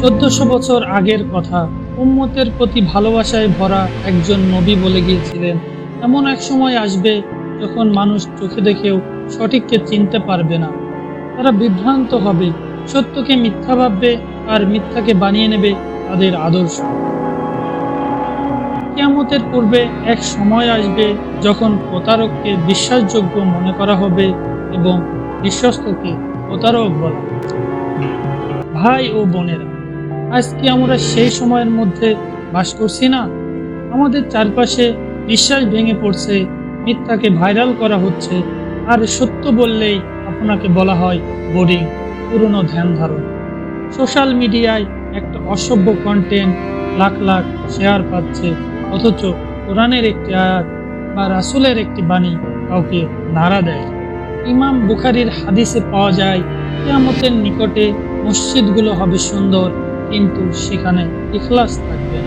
চোদ্দশো বছর আগের কথা। উম্মতের প্রতি ভালোবাসায় ভরা একজন নবী বলে গিয়েছিলেন। এমন এক সময় আসবে যখন মানুষ চোখে দেখেও সঠিককে চিনতে পারবে না। তারা বিভ্রান্ত হবে, সত্যকে মিথ্যা ভাববে আর মিথ্যাকে বানিয়ে নেবে তাদের আদর্শ। কিয়ামতের পূর্বে এক সময় আসবে যখন প্রতারককে বিশ্বাসযোগ্য মনে করা হবে এবং বিশ্বস্তকে প্রতারক বলা। ভাই ও বোনেরা আজ কি আমরা সেই সময়ের মধ্যে বাস করছি না। আমাদের চারপাশে বিশ্বাস ভেঙে পড়ছে, মিথ্যাকে ভাইরাল করা হচ্ছে, আর সত্য বললেই আপনাকে বলা হয় বোরিং, পুরনো ধ্যান ধারণ। সোশ্যাল মিডিয়ায় একটা অসভ্য কন্টেন্ট লাখ লাখ শেয়ার পাচ্ছে, অথচ কোরআনের একটি আয়াত বা রাসূলের একটি বাণী কাউকে নাড়া দেয়। ইমাম বুখারির হাদিসে পাওয়া যায়, কিয়ামতের নিকটে মসজিদগুলো হবে সুন্দর কিন্তু সেখানে ইখলাস থাকবে।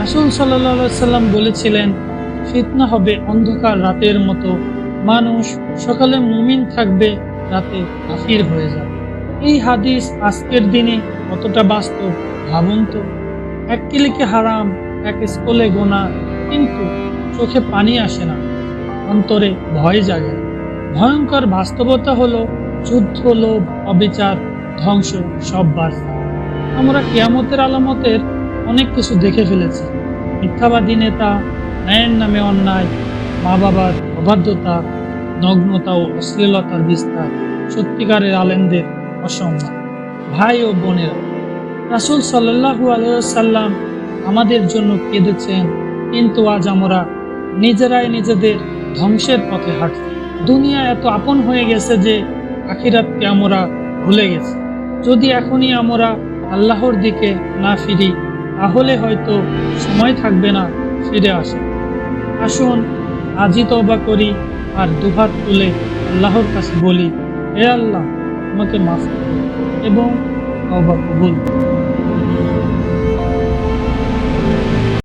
রাসূল সাল্লাম বলেছিলেন, ফিতনা হবে অন্ধকার রাতের মতো। মানুষ সকালে মুমিন থাকবে, রাতে কাফির হয়ে যাবে। এই হাদিস আজকের দিনে কতটা বাস্তব, ভাবুন তো। এক কিলিকে হারাম, এক স্কুলে গোনা, কিন্তু চোখে পানি আসে না, অন্তরে ভয় জাগে। ভয়ঙ্কর বাস্তবতা হলো যুদ্ধ, লোভ, অবিচার, ধ্বংস, সব বাড়ছে আমরা কেয়ামতের আলামতের অনেক কিছু দেখে ফেলেছি। মিথ্যাবাদী নেতা, ন্যায়ের নামে অন্যায় মা বাবার অবাধ্যতা, নগ্নতা ও অশ্লীলতার বিস্তার, সত্যিকারের আলেমদের অসম্মান। ভাই ও বোনেরা, রাসূল সাল্লাল্লাহু আলাইসাল্লাম আমাদের জন্য কেঁদেছেন, কিন্তু আজ আমরা নিজেরাই নিজেদের ধ্বংসের পথে হাঁটছি। দুনিয়া এত আপন হয়ে গেছে যে আখিরাতকে আমরা ভুলে গেছি। যদি এখনই আমরা আল্লাহর দিকে না ফিরি, তাহলে হয়তো সময় থাকবে না ফিরে আসে আসুন আজই তবা করি আর দুহাত তুলে আল্লাহর কাছে বলি, হে আল্লাহ, আমাকে মাফ এবং তবা কবুল।